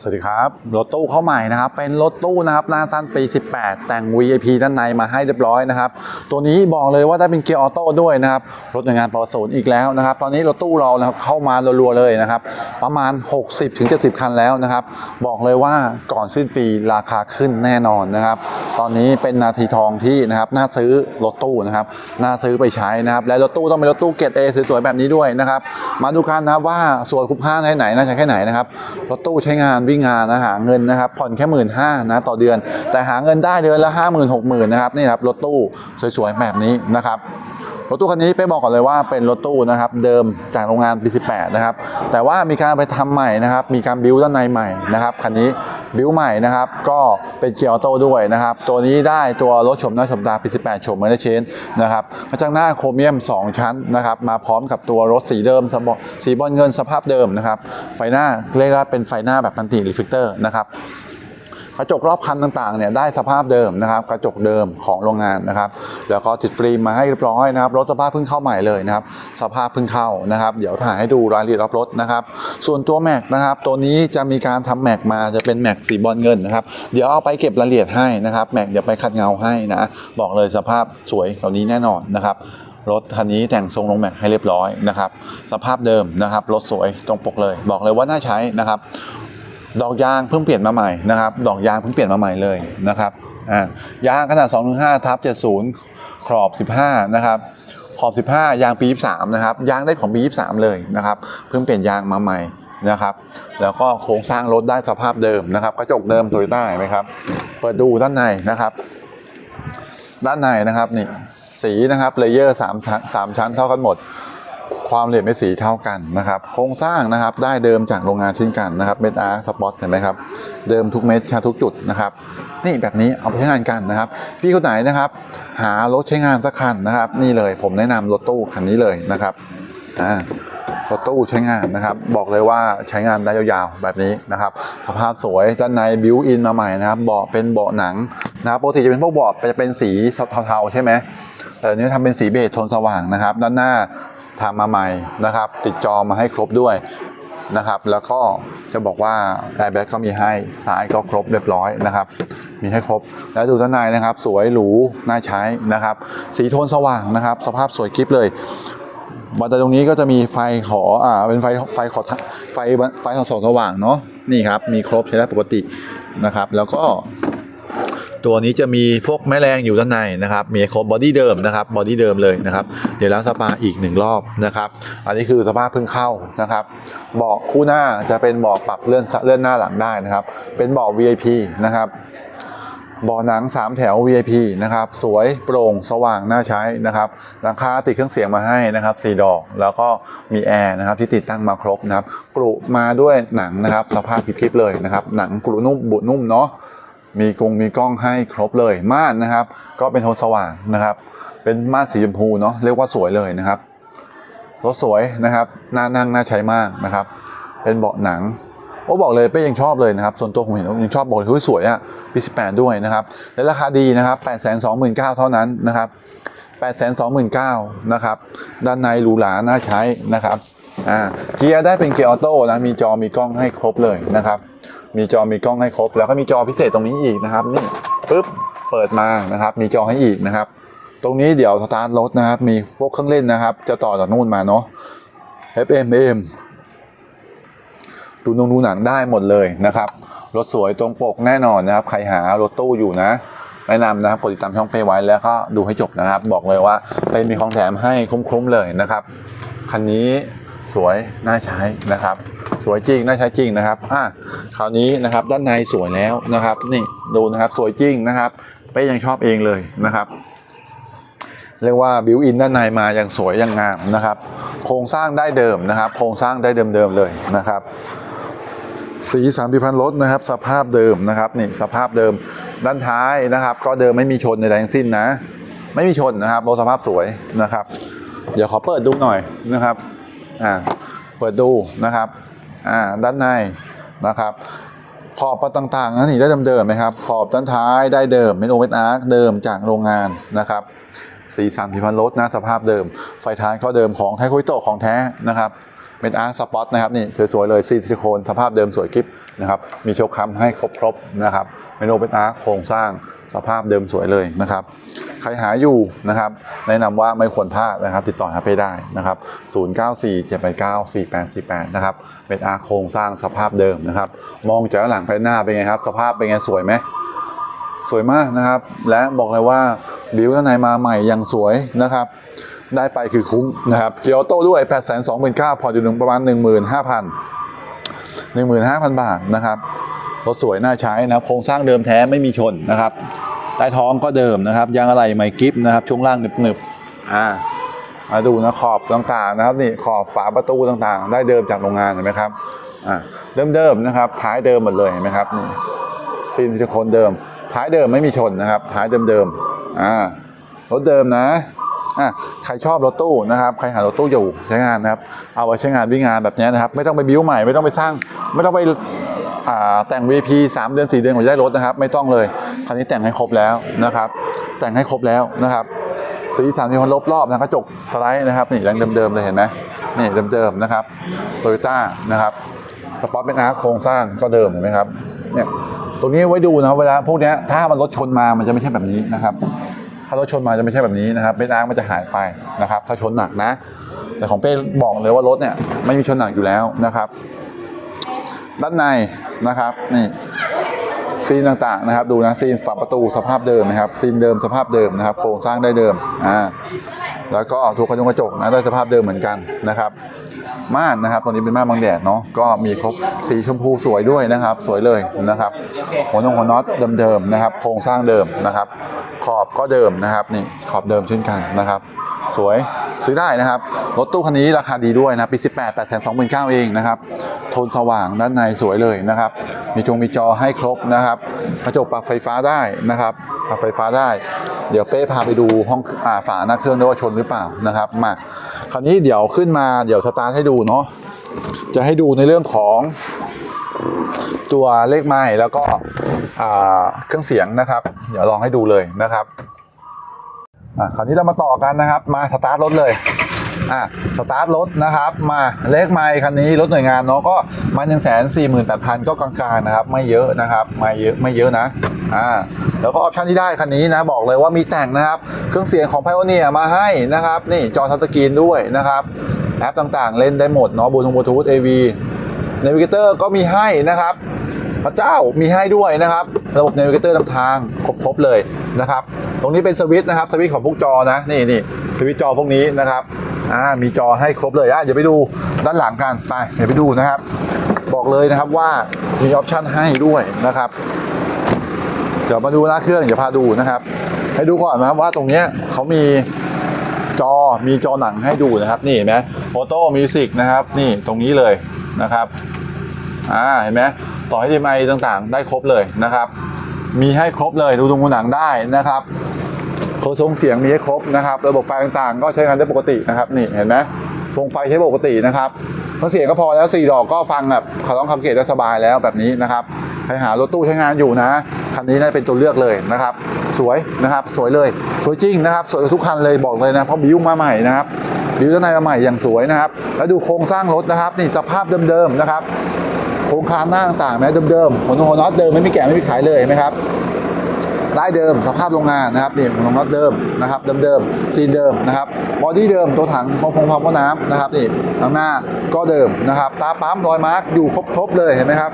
สวัสดีครับ รถตู้เข้าใหม่นะครับ เป็นรถตู้นะครับหน้าสั้นปี 18 แต่ง VIP ด้านในมาให้เรียบร้อยนะครับ ตัวนี้บอกเลยว่าได้เป็นเกียร์ออโต้ด้วยนะครับ รถหน่วยงานปวศูนย์อีกแล้วนะครับ ตอนนี้รถตู้เรานะครับเข้ามารัวๆเลยนะครับ ประมาณ 60-70 คันแล้วนะครับ บอกเลยว่าก่อนสิ้นปีราคาขึ้นแน่นอนนะครับ ตอนนี้เป็นนาทีทองที่นะครับน่าซื้อรถตู้นะครับ น่าซื้อไปใช้นะครับ และรถตู้ต้องเป็นรถตู้เกรดเอสวยๆแบบนี้ด้วยนะครับ มาดูกันนะว่าสวยคุ้มค่าไหนน่าจะแค่ไหนนะครับ รถตู้ใช้งานวิ่งงานนะหาเงินนะครับผ่อนแค่หมื่นห้านะต่อเดือน แต่หาเงินได้เดือนละห้าหมื่นหกหมื่นนะครับนี่ครับรถตู้สวยๆแบบนี้นะครับรถตู้คันนี้ไปบอกก่อนเลยว่าเป็นรถตู้นะครับเดิมจากโรงงานปี18นะครับแต่ว่ามีการไปทำใหม่นะครับมีการบิวด้านในใหม่นะครับคันนี้บิวใหม่นะครับก็เป็นเกียร์ออโต้ด้วยนะครับตัวนี้ได้ตัวรถชมหน้าชมตาปี18ชมเมอร์เชนนะครับกระจังหน้าโครเมียม 2 ชั้นนะครับมาพร้อมกับตัวรถสีเดิมสีบอลเงินสภาพเดิมนะครับไฟหน้าเรียกว่าเป็นไฟหน้าแบบพันติรีเฟกเตอร์นะครับกระจกรอบคันต่างๆเนี่ยได้สภาพเดิมนะครับ กระจกเดิมของโรงงานนะครับ แล้วก็ติดฟิล์มมาให้เรียบร้อยนะครับรถสภาพเพิ่งเข้าใหม่เลยนะครับ สภาพเพิ่งเข้านะครับ เดี๋ยวถ่ายให้ดูรายละเอียดรอบรถนะครับ ส่วนตัวแม็กนะครับ ตัวนี้จะมีการทำแม็กมาจะเป็นแม็กสีบอลเงินนะครับ เดี๋ยวเอาไปเก็บรายละเอียดให้นะครับแม็กเดี๋ยวไปขัดเงาให้นะบอกเลยสภาพสวยกว่านี้แน่นอนนะครับรถคันนี้แต่งทรงลงแม็กให้เรียบร้อยนะครับ สภาพเดิมนะครับ รถสวยตรงปกเลย บอกเลยว่าน่าใช้นะครับ ดอกยางเพิ่งเปลี่ยนมาใหม่นะครับ ดอกยางเพิ่งเปลี่ยนมาใหม่เลยนะครับอ่ายางขนาด 2-5ทับ70 ขอบ 15 นะครับขอบ 15 ยางปี 23 นะครับ ยางได้ของปี 23 เลยนะครับ เพิ่งเปลี่ยนยางมาใหม่นะครับ แล้วก็โครงสร้างรถได้สภาพเดิมนะครับ กระจกเดิมโตโยต้าไหมครับ เปิดดูด้านในนะครับ ด้านในนะครับนี่สีนะครับเลเยอร์สามชั้นสามชั้นเท่ากันหมด ความละเอียดไม่สีเท่ากันนะครับโครงสร้างนะครับได้เดิมจากโรงงานเช่นกันนะครับเมดอาร์สปอตเห็นไหมครับเดิมทุกเม็ดทุกจุดนะครับนี่แบบนี้เอาไปใช้งานกันนะครับ พี่คนไหนนะครับ หารถใช้งานสักคันนะครับ นี่เลยผมแนะนำรถตู้คันนี้เลยนะครับอ่ารถตู้ใช้งานนะครับ บอกเลยว่าใช้งานได้ยาวๆแบบนี้นะครับ สภาพสวยด้านในบิวอินมาใหม่นะครับเบาะเป็นเบาะหนังนะครับปกติจะเป็นพวกเบาะจะเป็นสีเทาๆใช่ไหมแต่อันนี้ทำเป็นสีเบจโทนสว่างนะครับ ด้านหน้า ทำมาใหม่นะครับ ติดจอมาให้ครบด้วยนะครับ แล้วก็จะบอกว่าแอร์แบ็กก็มีให้ซ้ายก็ครบเรียบร้อยนะครับ มีให้ครบแล้วดูด้านในนะครับ สวยหรูน่าใช้นะครับ สีโทนสว่างนะครับ สภาพสวยกริบเลยบันไดตรงนี้ก็จะมีไฟขออ่าเป็นไฟไฟขอไฟไฟของสองสว่างเนาะนี่ครับมีครบใช้ได้ปกตินะครับ แล้วก็ ตัวนี้จะมีพวกแม่แรงอยู่ด้านในนะครับ มีครบบอดี้เดิมนะครับบอดี้เดิมเลยนะครับ เดี๋ยวล้างสปาอีกหนึ่งรอบนะครับ อันนี้คือสภาพเพิ่งเข้านะครับเบาะคู่หน้าจะเป็นเบาะปรับเลื่อนเลื่อนหน้าหลังได้นะครับ เป็นเบาะ VIP นะครับเบาะหนัง 3 แถว VIP นะครับ สวยโปร่งสว่างน่าใช้นะครับหลังคาติดเครื่องเสียงมาให้นะครับสีดอก แล้วก็มีแอร์นะครับที่ติดตั้งมาครบนะครับกรุมาด้วยหนังนะครับ สภาพคลิปๆเลยนะครับ หนังกรุนุ่มบุนุ่มเนาะ มีกรงมีกล้องให้ครบเลยม่านนะครับ ก็เป็นโทนสว่างนะครับ เป็นม่านสีชมพูเนาะเรียกว่าสวยเลยนะครับรถสวยนะครับน่านั่งน่าใช้มากนะครับ เป็นเบาะหนังโอ้บอกเลยเป้ยังชอบเลยนะครับ ส่วนตัวผมเห็นยังชอบบอกเลยสวยอะปี18ด้วยนะครับและราคาดีนะครับ8 2 9 0 0 0เก้าเท่านั้นนะครับ8 2 9 0 0 0นะครับ ด้านในหรูหราน่าใช้นะครับ อ่าเกียร์ได้เป็นเกียร์ออโต้นะมีจอมีกล้องให้ครบเลยนะครับ มีจอมีกล้องให้ครบ แล้วก็มีจอพิเศษตรงนี้อีกนะครับนี่ปึ๊บเปิดมานะครับ มีจอให้อีกนะครับ ตรงนี้เดี๋ยวสตาร์ทรถนะครับ มีพวกเครื่องเล่นนะครับ จะต่อจากนู่นมาเนาะ FM AM ดูนงดูหนังได้หมดเลยนะครับรถสวยตรงปกแน่นอนนะครับ ใครหารถตู้อยู่นะแนะนำนะครับกดติดตามช่องเพย์ไว้แล้วก็ดูให้จบนะครับ บอกเลยว่าเป็นมีของแถมให้คุ้มๆเลยนะครับ คันนี้ สวยน่าใช้นะครับ สวยจริงน่าใช้จริงนะครับอะคราวนี้นะครับด้านในสวยแล้วนะครับ นี่ดูนะครับสวยจริงนะครับเป้ยังชอบเองเลยนะครับ เรียกว่าบิวอินด้านในมาอย่างสวยอย่างงามนะครับ โครงสร้างได้เดิมนะครับ โครงสร้างได้เดิมๆเลยนะครับสีสามพิพันธ์รถนะครับ สภาพเดิมนะครับนี่สภาพเดิมด้านท้ายนะครับ ก็เดิมไม่มีชนในแรงสิ้นนะ ไม่มีชนนะครับรถสภาพสวยนะครับ เดี๋ยวขอเปิดดูหน่อยนะครับ อ่าเปิดดูนะครับอ่าด้านในนะครับ ขอบต่างๆนะนี่ได้เดิมๆไหมครับ ขอบด้านท้ายได้เดิมเป็นโอเวอร์อาร์คเดิมจากโรงงานนะครับสีสันพิพันรถนะสภาพเดิม ไฟท้ายก็เดิมของไทโคอิโตะของแท้นะครับเป็นอาร์สปอตนะครับนี่สวยๆเลยซีซิลิโคนสภาพเดิมสวยคลิปนะครับมีโชคค้ำให้ครบๆนะครับ เมนูเป็นอาร์โครงสร้างสภาพเดิมสวยเลยนะครับ ใครหาอยู่นะครับ แนะนำว่าไม่ควรพลาดนะครับ ติดต่อหาไปได้นะครับ 0947894848 นะครับ เป็นอาโครงสร้างสภาพเดิมนะครับ มองจากหลังไปหน้าเป็นไงครับ สภาพเป็นไงสวยไหมสวยมากนะครับ และบอกเลยว่าบิวด้านในมาใหม่อยังสวยนะครับ ได้ไปคือคุ้มนะครับเกียวโต้ด้วย 8 2 9 0 0 0พออยู่ถึงประมาณ 15,000 15,000 บาทนะครับ รถสวยน่าใช้นะครับโครงสร้างเดิมแท้ไม่มีชนนะครับใต้ท้องก็เดิมนะครับยางอะไรไมกิฟนะครับช่วงล่างหนึบๆอ่ามาดูนะขอบต่างๆนะครับนี่ขอบฝาประตูต่างๆ ได้เดิมจากโรงงานเห็นไหมครับอ่าเดิมๆนะครับท้ายเดิมหมดเลยเห็นไหมครับนี่ซีนซิลิโคนเดิม ท้ายเดิมไม่มีชนนะครับ ท้ายเดิมๆอ่ารถเดิมนะอะใครชอบรถตู้นะครับ ใครหารถตู้อยู่ใช้งานนะครับ เอาไว้ใช้งานวิ่งงานแบบนี้นะครับ ไม่ต้องไปบิ้วใหม่ ไม่ต้องไปสร้าง ไม่ต้องไป แต่ง VP 3 เดือน 4 เดือนกว่าจะได้รถนะครับ ไม่ต้องเลยคันนี้แต่งให้ครบแล้วนะครับ แต่งให้ครบแล้วนะครับ สีสันมีคนลบรอบนะกระจกสไลด์นะครับนี่ยังเดิมๆเลยเห็นไหมนี่เดิมๆนะครับโตโยต้านะครับสปอร์ตเป็นอาร์โครงสร้างก็เดิมเห็นไหมครับเนี่ยตรงนี้ไว้ดูนะครับเวลาพวกนี้ถ้ามันรถชนมามันจะไม่ใช่แบบนี้นะครับ ถ้ารถชนมาจะไม่ใช่แบบนี้นะครับเป็นอาร์มันจะหายไปนะครับ ถ้าชนหนักนะ แต่ของเป้บอกเลยว่ารถเนี่ยไม่มีชนหนักอยู่แล้วนะครับ ด้านใน นะครับนี่ซีนต่างๆนะครับ ดูนะซีนฝาประตูสภาพเดิมนะครับซีนเดิมสภาพเดิมนะครับโครงสร้างได้เดิมอ่าแล้วก็ถูกกระจกกระจกนะได้สภาพเดิมเหมือนกันนะครับ ม่านนะครับตัวนี้เป็นม่านบางแดดเนาะก็มีครบสีชมพูสวยด้วยนะครับ สวยเลยนะครับ หัวนงหัวน็อตเดิมๆนะครับ โครงสร้างเดิมนะครับ ขอบก็เดิมนะครับนี่ขอบเดิมเช่นกันนะครับ สวยซื้อได้นะครับรถตู้คันนี้ราคาดีด้วยนะปี 18 8 2 9 0 0เองนะครับโทนสว่างด้านในสวยเลยนะครับ มีจงมีจอให้ครบนะครับกระจกปรับไฟฟ้าได้นะครับปรับไฟฟ้าได้ เดี๋ยวเป้พาไปดูห้องอ่าฝาหน้าเครื่องด้วยว่าชนหรือเปล่านะครับมาคราวนี้เดี๋ยวขึ้นมาเดี๋ยวสตาร์ทให้ดูเนาะจะให้ดูในเรื่องของตัวเลขไม้แล้วก็เครื่องเสียงนะครับ เดี๋ยวลองให้ดูเลยนะครับ อะคราวนี้เรามาต่อกันนะครับ มาสตาร์ทรถเลยอะสตาร์ทรถนะครับ มาเลขไมค์คันนี้รถหน่วยงานเนาะก็มา1 4 8 0 0 0 ก็กลางๆนะครับ ไม่เยอะนะครับ ไม่เยอะไม่เยอะนะอ่าแล้วก็ออปชันที่ได้คันนี้นะบอกเลยว่ามีแต่งนะครับ เครื่องเสียงของ Pioneer มาให้นะครับ นี่จอทัชสกรีนด้วยนะครับ แอปต่างๆ เล่นได้หมดเนาะบลูทูธบลูทูธ AV เนวิเกเตอร์ก็มีให้นะครับ พระเจ้ามีให้ด้วยนะครับ ระบบเนวิเกเตอร์นำทางครบๆเลยนะครับ ตรงนี้เป็นสวิตช์นะครับสวิตช์ของพวกจอนะนี่นี่สวิตช์จอพวกนี้นะครับอ่ามีจอให้ครบเลยอะเดี๋ยวไปดูด้านหลังกันไปเดี๋ยวไปดูนะครับ บอกเลยนะครับว่ามีออปชันให้ด้วยนะครับ เดี๋ยวมาดูหน้าเครื่องเดี๋ยวพาดูนะครับ ให้ดูก่อนนะครับว่าตรงเนี้ยเขามีจอมีจอหนังให้ดูนะครับ นี่เห็นไหมโฟโต้มิวสิกนะครับ นี่ตรงนี้เลยนะครับ อ่าเห็นไหมต่อให้ดีไมต่างๆ ได้ครบเลยนะครับ มีให้ครบเลยดูตรงหนังได้นะครับโครงทรงเสียงมีให้ครบนะครับ ระบบไฟต่างๆ ก็ใช้งานได้ปกตินะครับนี่เห็นไหมโครงไฟใช้ปกตินะครับเครงเสียงก็พอแล้วสี่ดอกก็ฟังแบบขาต้องคำเกตได้สบายแล้วแบบนี้นะครับใครหารถตู้ใช้งานอยู่นะ คันนี้น่าเป็นตัวเลือกเลยนะครับ สวยนะครับ สวยเลย สวยจริงนะครับ สวยทุกคันเลยบอกเลยนะ เพราะบิวมาใหม่นะครับบิวด้านในมาใหม่อย่างสวยนะครับ แล้วดูโครงสร้างรถนะครับ นี่สภาพเดิมๆนะครับ งคานหน้าต่างๆแม้เดิมๆหัวนงหัวน็อตเดิมไม่มีแกะไม่มีขายเลยเห็นไหมครับได้เดิมสภาพโรงงานนะครับนี่หัวนงน็อตเดิมนะครับเดิมๆซีนเดิมนะครับบอดี้เดิมตัวถังพองพงพองพ่อน้ำนะครับนี่ข้างหน้าก็เดิมนะครับตาปั๊มรอยมาร์กอยู่ครบๆเลยเห็นไหมครับ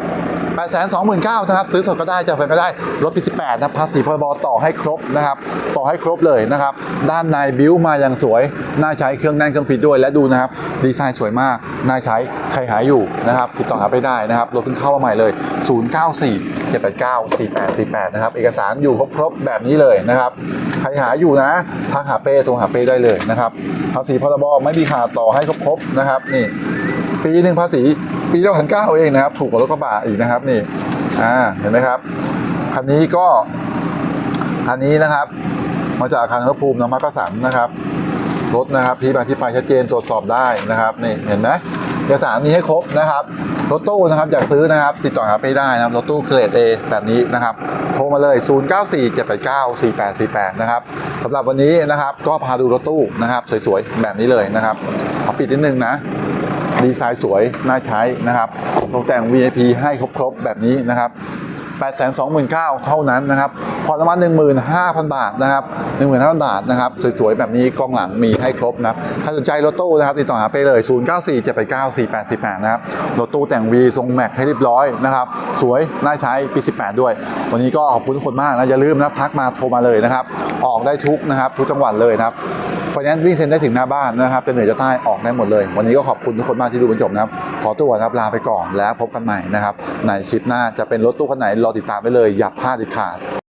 8 2 9 0 0 0นะครับซื้อสดก็ได้จากแฟนก็ได้รถปี18นะภาษีพรบต่อให้ครบนะครับต่อให้ครบเลยนะครับด้านในบิวมาอย่างสวยน่าใช้เครื่องแน่นเครื่องฟิตด้วยและดูนะครับดีไซน์สวยมากน่าใช้ใครหาอยู่นะครับติดต่อหาไปได้นะครับรถเพิ่งเข้ามาใหม่เลย 094 789 4848นะครับเอกสารอยู่ครบๆแบบนี้เลยนะครับใครหาอยู่นะทักหาเป้โทรหาเป้ได้เลยนะครับภาษีพรบไม่มีขาดต่อให้ครบๆนะครับนี่ปีหนึ่งภาษี ปีละพันเก้าเองนะครับ ถูกกว่ารถกระบะอีกนะครับนี่อ่าเห็นไหมครับคันนี้ก็คันนี้นะครับมาจากอาคารรภูมินมักกะสันนะครับรถนะครับที่มาที่ไปชัดเจนตรวจสอบได้นะครับนี่เห็นไหมเอกสารมีให้ครบนะครับรถตู้นะครับอยากซื้อนะครับ ติดต่อหาไปได้นะครับรถตู้เกรด A แบบนี้นะครับ โทรมาเลย 0947894848 นะครับสำหรับวันนี้นะครับ ก็พาดูรถตู้นะครับ สวยๆ แบบนี้เลยนะครับขอปิดนิดนึงนะ ดีไซน์สวย น่าใช้นะครับตกแต่ง VIP ให้ครบๆแบบนี้นะครับ829,000 เท่านั้นนะครับผ่อนประมาณ15,000 บาทนะครับ15,000 บาทนะครับ สวยๆ แบบนี้กล้องหลังมีให้ครบนะครับใครสนใจรถตู้นะครับติดต่อหาไปเลย 0947894818นะครับรถตู้แต่ง V ทรงแม็กให้เรียบร้อยนะครับ สวย น่าใช้ปี 18 ด้วย วันนี้ก็ขอบคุณทุกคนมากนะ อย่าลืมนะทักมาโทรมาเลยนะครับ ออกได้ทุกนะครับ ทุกจังหวัดเลยนะครับ ไฟแนนซ์วิ่งเซ็นได้ถึงหน้าบ้านนะครับจะเหนือจะใต้ออกได้หมดเลย วันนี้ก็ขอบคุณทุกคนมากที่ดูจนจบนะครับ ขอตัวนะครับลาไปก่อนแล้วพบกันใหม่นะครับในคลิปหน้าจะเป็นรถตู้คันไหนรอติดตามไปเลยอย่าพลาดเด็ดขาด